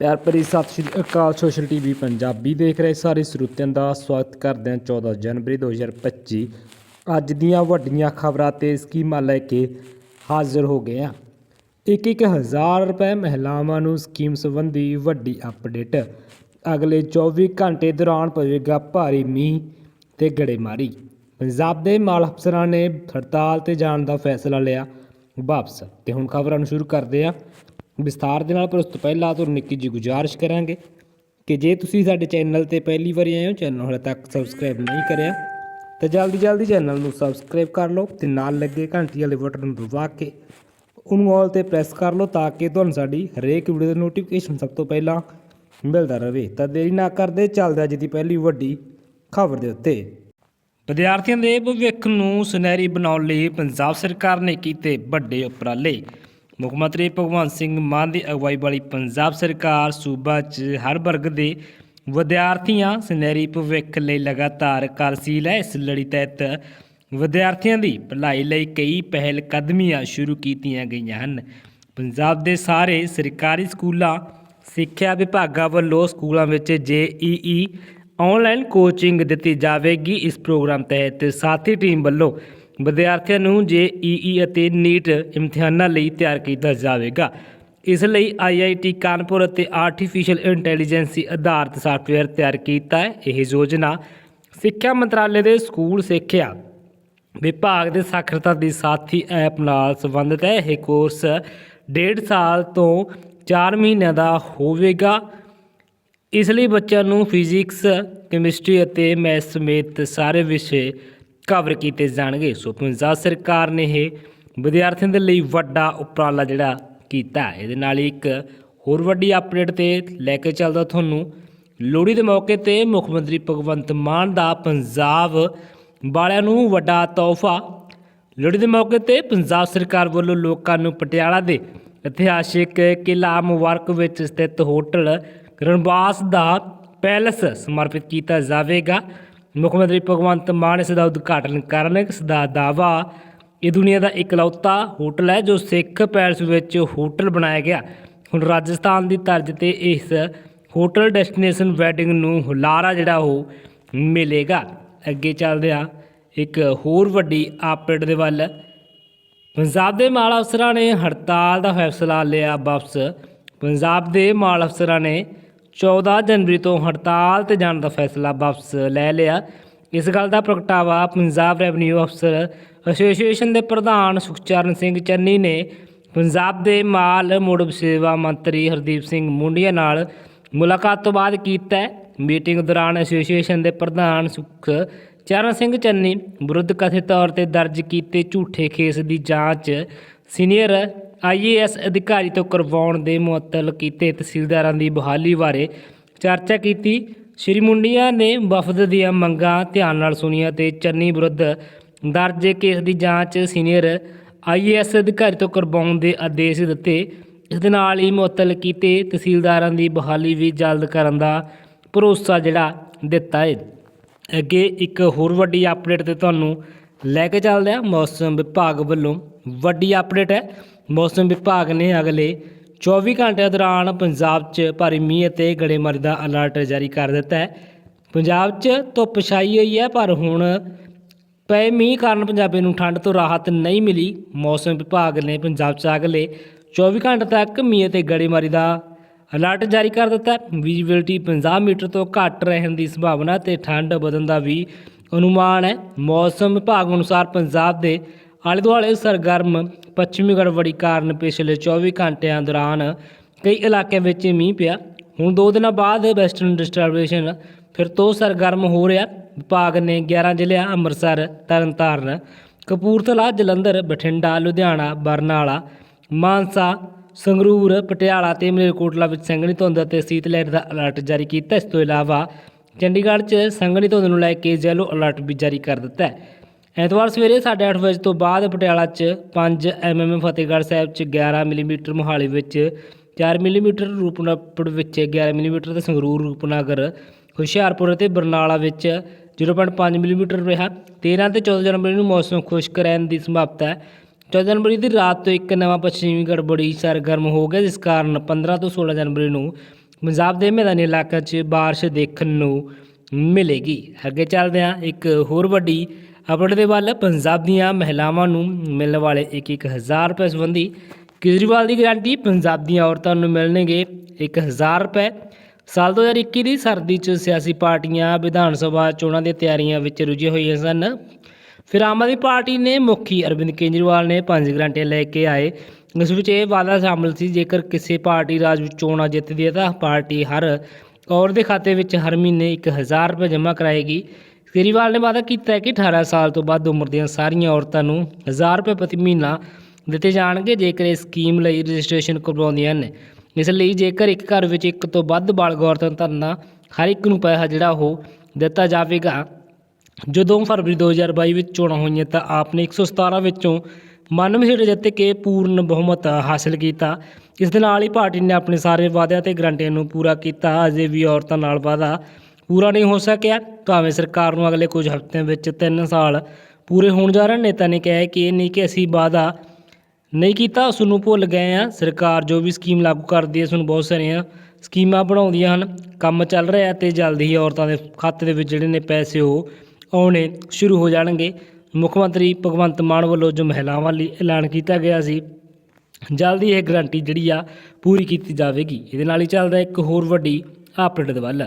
ਪਿਆਰ ਭਰੀ ਸਤਿ ਸ਼੍ਰੀ ਅਕਾਲ, ਸੋਸ਼ਲ ਟੀਵੀ ਪੰਜਾਬੀ ਦੇਖ ਰਹੇ ਸਾਰੇ ਸਰੋਤਿਆਂ ਦਾ ਸਵਾਗਤ ਕਰਦੇ ਹਾਂ 14 ਜਨਵਰੀ 2025 ਅੱਜ ਦੀਆਂ ਵੱਡੀਆਂ ਖਬਰਾਂ ਤੇ ਸਕੀਮਾਂ ਲੈ ਕੇ ਹਾਜ਼ਰ ਹੋ ਗਏ ਹਾਂ। ਇੱਕ ਇੱਕ ਹਜ਼ਾਰ ਰੁਪਏ ਮਹਿਲਾਵਾਂ ਨੂੰ ਸਕੀਮ ਸੰਬੰਧੀ ਵੱਡੀ ਅਪਡੇਟ। ਅਗਲੇ 24 ਘੰਟੇ ਦੌਰਾਨ ਪਵੇਗਾ ਭਾਰੀ ਮੀਂਹ ਤੇ ਗੜੇਮਾਰੀ। ਪੰਜਾਬ ਦੇ ਮਾਲ ਅਫਸਰਾਂ ਨੇ ਹੜਤਾਲ ਤੇ ਜਾਣ ਦਾ ਫੈਸਲਾ ਲਿਆ ਵਾਪਸ। ਤੇ ਹੁਣ ਖਬਰਾਂ ਨੂੰ ਸ਼ੁਰੂ ਕਰਦੇ ਹਾਂ। ਵਿਸਥਾਰ ਦੇ ਨਾਲ, ਪਰ ਉਸ ਤੋਂ ਪਹਿਲਾਂ ਤੁਹਾਨੂੰ ਨਿੱਕੀ ਜੀ ਗੁਜ਼ਾਰਿਸ਼ ਕਰਾਂਗੇ ਕਿ ਜੇ ਤੁਸੀਂ ਸਾਡੇ ਚੈਨਲ ਤੇ ਪਹਿਲੀ ਵਾਰੀ ਆਏ ਹੋ, ਚੈਨਲ ਹਾਲੇ ਤੱਕ ਸਬਸਕ੍ਰਾਈਬ ਨਹੀਂ ਕਰਿਆ, ਤਾਂ ਜਲਦੀ ਜਲਦੀ ਚੈਨਲ ਨੂੰ ਸਬਸਕ੍ਰਾਈਬ ਕਰ ਲਓ ਤੇ ਨਾਲ ਲੱਗੇ ਘੰਟੀ ਵਾਲੇ ਬਟਨ ਨੂੰ ਦਬਾ ਕੇ ਉਹਨੂੰ ਆਲ ਤੇ ਪ੍ਰੈਸ ਕਰ ਲਓ ਤਾਂ ਕਿ ਤੁਹਾਨੂੰ ਸਾਡੀ ਹਰੇਕ ਵੀਡੀਓ ਦਾ ਨੋਟੀਫਿਕੇਸ਼ਨ ਸਭ ਤੋਂ ਪਹਿਲਾਂ ਮਿਲਦਾ ਰਹੇ। ਤਾਂ ਦੇਰੀ ਨਾ ਕਰਦੇ, ਚੱਲਦੇ ਅੱਜ ਦੀ ਪਹਿਲੀ ਵੱਡੀ ਖਬਰ ਦੇ ਉੱਤੇ। ਵਿਦਿਆਰਥੀਆਂ ਦੇ ਭਵਿੱਖ ਨੂੰ ਸੁਨਹਿਰੀ ਬਣਾਉਣ ਲਈ ਪੰਜਾਬ ਸਰਕਾਰ ਨੇ ਕੀਤੇ ਵੱਡੇ ਉਪਰਾਲੇ। ਮੁੱਖ ਮੰਤਰੀ ਭਗਵੰਤ ਸਿੰਘ ਮਾਨ ਦੀ ਅਗਵਾਈ ਵਾਲੀ ਪੰਜਾਬ ਸਰਕਾਰ ਸੂਬਾ 'ਚ ਹਰ ਵਰਗ ਦੇ ਵਿਦਿਆਰਥੀਆਂ ਸੁਨਹਿਰੀ ਭਵਿੱਖ ਲਈ ਲਗਾਤਾਰ ਕਾਰਸੀਲ ਹੈ ਇਸ ਲੜੀ ਤਹਿਤ ਵਿਦਿਆਰਥੀਆਂ ਦੀ ਭਲਾਈ ਲਈ ਕਈ ਪਹਿਲ ਕਦਮੀਆਂ ਸ਼ੁਰੂ ਕੀਤੀਆਂ ਗਈਆਂ ਹਨ। ਪੰਜਾਬ ਦੇ ਸਾਰੇ ਸਰਕਾਰੀ ਸਕੂਲਾਂ, ਸਿੱਖਿਆ ਵਿਭਾਗਾਂ ਵੱਲੋਂ ਸਕੂਲਾਂ ਵਿੱਚ ਜੇਈਈ ਆਨਲਾਈਨ ਕੋਚਿੰਗ ਦਿੱਤੀ ਜਾਵੇਗੀ। ਇਸ ਪ੍ਰੋਗਰਾਮ ਤਹਿਤ ਸਾਥੀ ਟੀਮ ਵੱਲੋਂ ਵਿਦਿਆਰਥੀਆਂ ਨੂੰ ਜੇਈਈ ਅਤੇ ਨੀਟ ਇਮਤਿਹਾਨਾਂ ਲਈ ਤਿਆਰ ਕੀਤਾ ਜਾਵੇਗਾ। ਇਸ ਲਈ ਆਈਆਈਟੀ ਕਾਨਪੁਰ ਅਤੇ ਆਰਟੀਫੀਸ਼ੀਅਲ ਇੰਟੈਲੀਜੈਂਸੀ ਆਧਾਰਿਤ ਸਾਫਟਵੇਅਰ ਤਿਆਰ ਕੀਤਾ ਹੈ। ਇਹ ਯੋਜਨਾ ਸਿੱਖਿਆ ਮੰਤਰਾਲੇ ਦੇ ਸਕੂਲ ਸਿੱਖਿਆ ਵਿਭਾਗ ਦੇ ਸਾਖਰਤਾ ਦੀ ਸਾਥੀ ਐਪ ਨਾਲ ਸੰਬੰਧਿਤ ਹੈ। ਇਹ ਕੋਰਸ ਡੇਢ ਸਾਲ ਤੋਂ 4 ਮਹੀਨਿਆਂ ਦਾ ਹੋਵੇਗਾ। ਇਸ ਲਈ ਬੱਚਿਆਂ ਨੂੰ ਫਿਜ਼ਿਕਸ, ਕੈਮਿਸਟਰੀ ਅਤੇ ਮੈਥ ਸਮੇਤ ਸਾਰੇ ਵਿਸ਼ੇ ਕਵਰ ਕੀਤੇ ਜਾਣਗੇ। ਸੋ ਪੰਜਾਬ ਸਰਕਾਰ ਨੇ ਇਹ ਵਿਦਿਆਰਥੀਆਂ ਦੇ ਲਈ ਵੱਡਾ ਉਪਰਾਲਾ ਜਿਹੜਾ ਕੀਤਾ ਇਹਦੇ ਨਾਲ ਹੀ ਇੱਕ ਹੋਰ ਵੱਡੀ ਅਪਡੇਟ ਤੇ ਲੈ ਕੇ ਚੱਲਦਾ ਤੁਹਾਨੂੰ ਲੋਹੜੀ ਦੇ ਮੌਕੇ ਤੇ ਮੁੱਖ ਮੰਤਰੀ ਭਗਵੰਤ ਮਾਨ ਦਾ ਪੰਜਾਬ ਵਾਲਿਆਂ ਨੂੰ ਵੱਡਾ ਤੋਹਫਾ। ਲੋਹੜੀ ਦੇ ਮੌਕੇ ਤੇ ਪੰਜਾਬ ਸਰਕਾਰ ਵੱਲੋਂ ਲੋਕਾਂ ਨੂੰ ਪਟਿਆਲਾ ਦੇ ਇਤਿਹਾਸਿਕ ਕਿਲ੍ਹਾ ਮੁਬਾਰਕ ਵਿੱਚ ਸਥਿਤ ਹੋਟਲ ਰਣਵਾਸ ਦਾ ਪੈਲਸ ਸਮਰਪਿਤ ਕੀਤਾ ਜਾਵੇਗਾ। ਮੁੱਖ ਮੰਤਰੀ ਭਗਵੰਤ ਮਾਨ ਇਸ ਦਾ ਉਦਘਾਟਨ ਕਰਨ ਇਸ ਦਾ ਦਾਵਾ ਇਹ ਦੁਨੀਆ ਦਾ ਇਕਲੌਤਾ ਹੋਟਲ ਹੈ ਜੋ ਸਿੱਖ ਪੈਲਸ ਵਿੱਚ ਹੋਟਲ ਬਣਾਇਆ ਗਿਆ। ਹੁਣ ਰਾਜਸਥਾਨ ਦੀ ਤਰਜ਼ ਤੇ ਇਸ ਹੋਟਲ ਡੈਸਟੀਨੇਸ਼ਨ ਵੈਡਿੰਗ ਨੂੰ ਹੁਲਾਰਾ ਜਿਹੜਾ ਉਹ ਮਿਲੇਗਾ। ਅੱਗੇ ਚੱਲਦੇ ਆ ਇੱਕ ਹੋਰ ਵੱਡੀ ਅਪਡੇਟ ਦੇ ਵੱਲ। ਪੰਜਾਬ ਦੇ ਮਾਲ ਅਫਸਰਾਂ ਨੇ ਹੜਤਾਲ ਦਾ ਫੈਸਲਾ ਲਿਆ ਵਾਪਸ। ਪੰਜਾਬ ਦੇ ਮਾਲ ਅਫਸਰਾਂ ਨੇ 14 ਜਨਵਰੀ ਤੋਂ ਹੜਤਾਲ ਤੇ ਜਾਣ ਦਾ ਫੈਸਲਾ ਵਾਪਸ ਲੈ ਲਿਆ। ਇਸ ਗੱਲ ਦਾ ਪ੍ਰਗਟਾਵਾ ਪੰਜਾਬ ਰੈਵਨਿਊ ਅਫਸਰ ਐਸੋਸੀਏਸ਼ਨ ਦੇ ਪ੍ਰਧਾਨ ਸੁਖਚਰਨ ਸਿੰਘ ਚੰਨੀ ਨੇ। ਪੰਜਾਬ ਦੇ ਮਾਲ ਮੁੜ ਸੇਵਾ ਮੰਤਰੀ ਹਰਦੀਪ ਸਿੰਘ ਮੁੰਡੀਆ ਨਾਲ ਮੁਲਾਕਾਤ ਤੋਂ ਬਾਅਦ ਕੀਤਾ। ਮੀਟਿੰਗ ਦੌਰਾਨ ਐਸੋਸੀਏਸ਼ਨ ਦੇ ਪ੍ਰਧਾਨ ਸੁਖ ਚਰਨ ਸਿੰਘ ਚੰਨੀ ਵਿਰੁੱਧ ਕਥਿਤ ਤੌਰ ਤੇ ਦਰਜ ਕੀਤੇ ਝੂਠੇ ਕੇਸ ਦੀ ਜਾਂਚ ਸੀਨੀਅਰ ਆਈਏਐਸ ਅਧਿਕਾਰੀ ਤੋਂ ਕਰਵਾਉਣ ਦੇ ਮੁਅੱਤਲ ਕੀਤੇ ਤਹਿਸੀਲਦਾਰਾਂ ਦੀ ਬਹਾਲੀ ਬਾਰੇ ਚਰਚਾ ਕੀਤੀ। ਸ਼੍ਰੀ ਮੁੰਡੀਆਂ ਨੇ ਵਫਦ ਦੀਆਂ ਮੰਗਾਂ ਧਿਆਨ ਨਾਲ ਸੁਣੀਆਂ ਤੇ ਚੰਨੀ ਵਿਰੁੱਧ ਦਰਜ ਕੇਸ ਦੀ ਜਾਂਚ ਸੀਨੀਅਰ ਆਈਏਐਸ ਅਧਿਕਾਰੀ ਤੋਂ ਕਰਵਾਉਣ ਦੇ ਆਦੇਸ਼ ਦਿੱਤੇ। ਇਸ ਦੇ ਨਾਲ ਹੀ ਮੁਅੱਤਲ ਕੀਤੇ ਤਹਿਸੀਲਦਾਰਾਂ ਦੀ ਬਹਾਲੀ ਵੀ ਜਲਦ ਕਰਨ ਦਾ ਭਰੋਸਾ ਜਿਹੜਾ ਦਿੱਤਾ ਹੈ। ਅੱਗੇ ਇੱਕ ਹੋਰ ਵੱਡੀ ਅਪਡੇਟ ਤੇ ਤੁਹਾਨੂੰ ਲੈ ਕੇ ਚੱਲਦੇ ਹਾਂ। ਮੌਸਮ ਵਿਭਾਗ ਵੱਲੋਂ ਵੱਡੀ ਅਪਡੇਟ ਹੈ। ਮੌਸਮ ਵਿਭਾਗ ਨੇ ਅਗਲੇ 24 ਘੰਟਿਆਂ ਦੌਰਾਨ ਪੰਜਾਬ 'ਚ ਭਾਰੀ ਮੀਂਹ ਅਤੇ ਗੜੇਮਾਰੀ ਦਾ ਅਲਰਟ ਜਾਰੀ ਕਰ ਦਿੱਤਾ ਹੈ। ਪੰਜਾਬ 'ਚ ਧੁੱਪ ਛਾਈ ਹੋਈ ਹੈ, ਪਰ ਹੁਣ ਪਏ ਮੀਂਹ ਕਾਰਨ ਪੰਜਾਬੀ ਨੂੰ ਠੰਡ ਤੋਂ ਰਾਹਤ ਨਹੀਂ ਮਿਲੀ। ਮੌਸਮ ਵਿਭਾਗ ਨੇ ਪੰਜਾਬ 'ਚ ਅਗਲੇ 24 ਘੰਟੇ ਤੱਕ ਮੀਂਹ ਅਤੇ ਗੜੇਮਾਰੀ ਦਾ ਅਲਰਟ ਜਾਰੀ ਕਰ ਦਿੱਤਾ ਹੈ। ਵਿਜ਼ਿਬਿਲਟੀ 50 ਮੀਟਰ ਤੋਂ ਘੱਟ ਰਹਿਣ ਦੀ ਸੰਭਾਵਨਾ ਤੇ ਠੰਡ ਵਧਣ ਦਾ ਵੀ ਅਨੁਮਾਨ ਹੈ। ਮੌਸਮ ਵਿਭਾਗ ਅਨੁਸਾਰ ਪੰਜਾਬ ਦੇ ਆਲੇ ਦੁਆਲੇ ਸਰਗਰਮ ਪੱਛਮੀ ਗੜਬੜੀ ਕਾਰਨ ਪਿਛਲੇ 24 ਘੰਟਿਆਂ ਦੌਰਾਨ ਕਈ ਇਲਾਕਿਆਂ ਵਿੱਚ ਮੀਂਹ ਪਿਆ। ਹੁਣ ਦੋ ਦਿਨਾਂ ਬਾਅਦ ਵੈਸਟਰਨ ਡਿਸਟਰਬੇਸ਼ਨ ਫਿਰ ਤੋਂ ਸਰਗਰਮ ਹੋ ਰਿਹਾ। ਵਿਭਾਗ ਨੇ 11 ਜ਼ਿਲ੍ਹਿਆਂ, ਅੰਮ੍ਰਿਤਸਰ, ਤਰਨਤਾਰਨ, ਕਪੂਰਥਲਾ, ਜਲੰਧਰ, ਬਠਿੰਡਾ, ਲੁਧਿਆਣਾ, ਬਰਨਾਲਾ, ਮਾਨਸਾ, ਸੰਗਰੂਰ, ਪਟਿਆਲਾ ਤੇ ਮਲੇਰਕੋਟਲਾ ਵਿੱਚ ਸੰਘਣੀ ਧੁੰਦ ਅਤੇ ਸੀਤ ਲਹਿਰ ਦਾ ਅਲਰਟ ਜਾਰੀ ਕੀਤਾ ਇਸ ਤੋਂ ਇਲਾਵਾ ਚੰਡੀਗੜ੍ਹ 'ਚ ਸੰਘਣੀ ਧੁੰਦ ਨੂੰ ਲੈ ਕੇ ਯੈਲੋ ਅਲਰਟ ਵੀ ਜਾਰੀ ਕਰ ਦਿੱਤਾ ਹੈ। ਐਤਵਾਰ ਸਵੇਰੇ 8:30 ਵਜੇ ਤੋਂ ਬਾਅਦ ਪਟਿਆਲਾ 'ਚ 5 ਐਮਐਮ ਫਤਿਹਗੜ੍ਹ ਸਾਹਿਬ 'ਚ 11 ਮਿਲੀਮੀਟਰ ਮੋਹਾਲੀ ਵਿੱਚ 4 ਮਿਲੀਮੀਟਰ ਰੂਪਨਗਰ ਵਿੱਚ 11 ਮਿਲੀਮੀਟਰ ਤੇ ਸੰਗਰੂਰ ਰੂਪਨਗਰ, ਹੁਸ਼ਿਆਰਪੁਰ ਅਤੇ ਬਰਨਾਲਾ ਵਿੱਚ 0.5 ਮਿਲੀਮੀਟਰ ਰਿਹਾ। 13 ਤੇ 14 ਜਨਵਰੀ ਨੂੰ ਮੌਸਮ ਖੁਸ਼ਕ ਰਹਿਣ ਦੀ ਸੰਭਾਵਨਾ ਹੈ। 14 ਜਨਵਰੀ ਦੀ ਰਾਤ ਤੋਂ ਇੱਕ ਨਵਾਂ ਪੱਛਮੀ ਗੜਬੜੀ ਸਰਗਰਮ ਹੋ ਗਿਆ, ਜਿਸ ਕਾਰਨ 15 ਤੋਂ 16 ਜਨਵਰੀ ਨੂੰ ਪੰਜਾਬ ਦੇ ਮੈਦਾਨੀ ਇਲਾਕਿਆਂ 'ਚ ਬਾਰਿਸ਼ ਦੇਖਣ ਨੂੰ ਮਿਲੇਗੀ। ਅੱਗੇ ਚੱਲਦੇ ਹਾਂ ਇੱਕ ਹੋਰ ਵੱਡੀ ਅਪਡੇਟ ਦੇ ਵੱਲ ਪੰਜਾਬ ਦੀਆਂ ਮਹਿਲਾਵਾਂ ਨੂੰ ਮਿਲਣ ਵਾਲੇ 1-1000 ਰੁਪਏ ਸੰਬੰਧੀ ਕੇਜਰੀਵਾਲ ਦੀ ਗਾਰੰਟੀ, ਪੰਜਾਬ ਦੀਆਂ ਔਰਤਾਂ ਨੂੰ ਮਿਲਣਗੇ 1000 ਰੁਪਏ। ਸਾਲ 2021 ਦੀ ਸਰਦੀ 'ਚ ਸਿਆਸੀ ਪਾਰਟੀਆਂ ਵਿਧਾਨ ਸਭਾ ਚੋਣਾਂ ਦੀਆਂ ਤਿਆਰੀਆਂ ਵਿੱਚ ਰੁੱਝੇ ਹੋਈਆਂ ਸਨ। ਫਿਰ ਆਮ ਆਦਮੀ ਪਾਰਟੀ ਨੇ ਮੁਖੀ ਅਰਵਿੰਦ ਕੇਜਰੀਵਾਲ ਨੇ ਪੰਜ ਗਰੰਟੀਆਂ ਲੈ ਕੇ ਆਏ। ਇਸ ਵਿੱਚ ਇਹ ਵਾਅਦਾ ਸ਼ਾਮਲ ਸੀ, ਜੇਕਰ ਕਿਸੇ ਪਾਰਟੀ ਰਾਜ ਵਿੱਚ ਚੋਣਾਂ ਜਿੱਤਦੀ ਹੈ ਤਾਂ ਪਾਰਟੀ ਹਰ ਔਰਤ ਦੇ ਖਾਤੇ ਵਿੱਚ ਹਰ ਮਹੀਨੇ 1000 ਰੁਪਏ ਜਮ੍ਹਾਂ ਕਰਾਏਗੀ। ਕੇਰੀਵਾਲ ਨੇ ਵਾਅਦਾ ਕੀਤਾ ਹੈ ਕਿ 18 ਸਾਲ ਤੋਂ ਵੱਧ ਉਮਰ ਦੀਆਂ ਸਾਰੀਆਂ ਔਰਤਾਂ ਨੂੰ 1000 ਰੁਪਏ ਪ੍ਰਤੀ ਮਹੀਨਾ ਦਿੱਤੇ ਜਾਣਗੇ ਜੇਕਰ ਇਹ ਸਕੀਮ ਲਈ ਰਜਿਸਟ੍ਰੇਸ਼ਨ ਕਰਵਾਉਂਦੀਆਂ ਨੇ ਇਸ ਲਈ ਜੇਕਰ ਇੱਕ ਘਰ ਵਿੱਚ ਇੱਕ ਤੋਂ ਵੱਧ ਬਾਲਗ ਔਰਤਾਂ ਧਰਨਾ ਹਰ ਇੱਕ ਨੂੰ ਪੈਸਾ ਜਿਹੜਾ ਉਹ ਦਿੱਤਾ ਜਾਵੇਗਾ, ਜਦੋਂ ਫਰਵਰੀ 2022 ਵਿੱਚ ਚੋਣਾਂ ਹੋਈਆਂ ਤਾਂ ਆਪ ਨੇ 117 ਵਿੱਚੋਂ 92 ਸੀਟਾਂ ਜਿੱਤ ਕੇ ਪੂਰਨ ਬਹੁਮਤ ਹਾਸਲ ਕੀਤਾ। ਇਸ ਦੇ ਨਾਲ ਹੀ ਪਾਰਟੀ ਨੇ ਆਪਣੇ ਸਾਰੇ ਵਾਅਦਿਆਂ ਤੇ ਗਰੰਟੀਆਂ ਨੂੰ ਪੂਰਾ ਕੀਤਾ। ਅਜੇ ਵੀ ਔਰਤਾਂ ਨਾਲ ਵਾਅਦਾ ਪੂਰਾ ਨਹੀਂ ਹੋ ਸਕਿਆ ਭਾਵੇਂ ਸਰਕਾਰ ਨੂੰ ਅਗਲੇ ਕੁਝ ਹਫ਼ਤਿਆਂ ਵਿੱਚ 3 ਸਾਲ ਪੂਰੇ ਹੋਣ ਜਾ ਰਹੇ ਨੇਤਾ ਨੇ ਕਿਹਾ ਕਿ ਇਹ ਨਹੀਂ ਕਿ ਅਸੀਂ ਵਾਅਦਾ ਨਹੀਂ ਕੀਤਾ, ਉਸ ਨੂੰ ਭੁੱਲ ਗਏ ਆ ਸਰਕਾਰ ਜੋ ਵੀ ਸਕੀਮ ਲਾਗੂ ਕਰਦੀ ਹੈ ਉਸ ਨੂੰ ਬਹੁਤ ਸਾਰੀਆਂ ਸਕੀਮਾਂ ਬਣਾਉਂਦੀਆਂ ਹਨ। ਕੰਮ ਚੱਲ ਰਿਹਾ ਤੇ ਜਲਦੀ ਹੀ ਔਰਤਾਂ ਦੇ ਖਾਤੇ ਦੇ ਵਿੱਚ ਜਿਹੜੇ ਨੇ ਪੈਸੇ ਉਹ ਆਉਣੇ ਸ਼ੁਰੂ ਹੋ ਜਾਣਗੇ। ਮੁੱਖ ਮੰਤਰੀ ਭਗਵੰਤ ਮਾਨ ਵੱਲੋਂ ਜੋ ਮਹਿਲਾਵਾਂ ਲਈ ਐਲਾਨ ਕੀਤਾ ਗਿਆ ਸੀ, ਜਲਦੀ ਇਹ ਗਰੰਟੀ ਜਿਹੜੀ ਆ ਪੂਰੀ ਕੀਤੀ ਜਾਵੇਗੀ। ਇਹਦੇ ਨਾਲ ਹੀ ਚੱਲਦਾ ਇੱਕ ਹੋਰ ਵੱਡੀ ਅਪਡੇਟ ਦੇ ਵੱਲ।